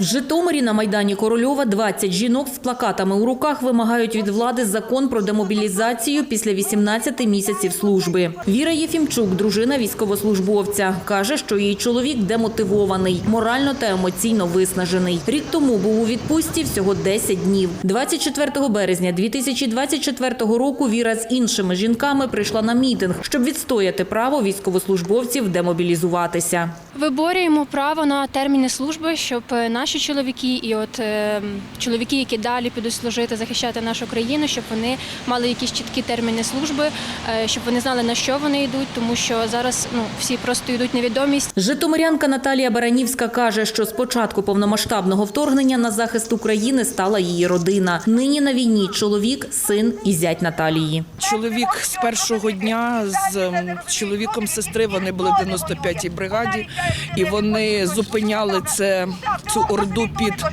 В Житомирі на Майдані Корольова 20 жінок з плакатами у руках вимагають від влади закон про демобілізацію після 18 місяців служби. Віра Єфімчук, дружина військовослужбовця, каже, що її чоловік демотивований, морально та емоційно виснажений. Рік тому був у відпустці всього 10 днів. 24 березня 2024 року Віра з іншими жінками прийшла на мітинг, щоб відстояти право військовослужбовців демобілізуватися. Виборюємо право на терміни служби, щоб е, наші чоловіки і от е, чоловіки, які далі підуть служити, захищати нашу країну, щоб вони мали якісь чіткі терміни служби, е, щоб вони знали на що вони йдуть, тому що зараз ну всі просто йдуть невідомість. Житомирянка Наталія Баранівська каже, що з початку повномасштабного вторгнення на захист України стала її родина. Нині на війні чоловік, син і зять Наталії. Чоловік з першого дня з чоловіком сестри вони були в 95-й бригаді, і вони зупиняли це цю орду під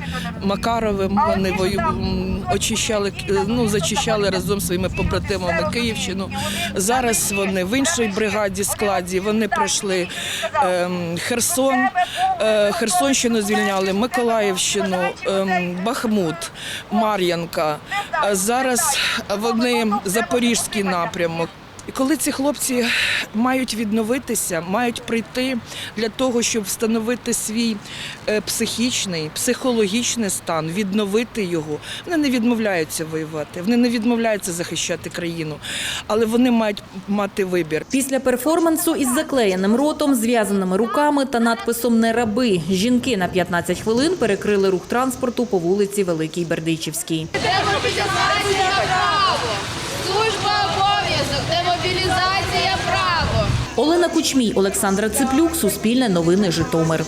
Макаровим. Вони вою очищали е, ну зачищали разом зі своїми побратимами Київщину. Зараз вони в іншій бригаді складі. Вони пройшли ем, Херсон, е, Херсонщину звільняли, Миколаївщину, ем, Бахмут, Мар'янка. А Зараз вони Запорізький напрямок. І коли ці хлопці мають відновитися, мають прийти для того, щоб встановити свій е, психічний, психологічний стан, відновити його, вони не відмовляються воювати, вони не відмовляються захищати країну, але вони мають мати вибір. Після перформансу із заклеєним ротом, зв'язаними руками та надписом «Не раби» жінки на 15 хвилин перекрили рух транспорту по вулиці Великій Бердичівській. Олена Кучмій, Олександра Циплюк, Суспільне новини Житомир.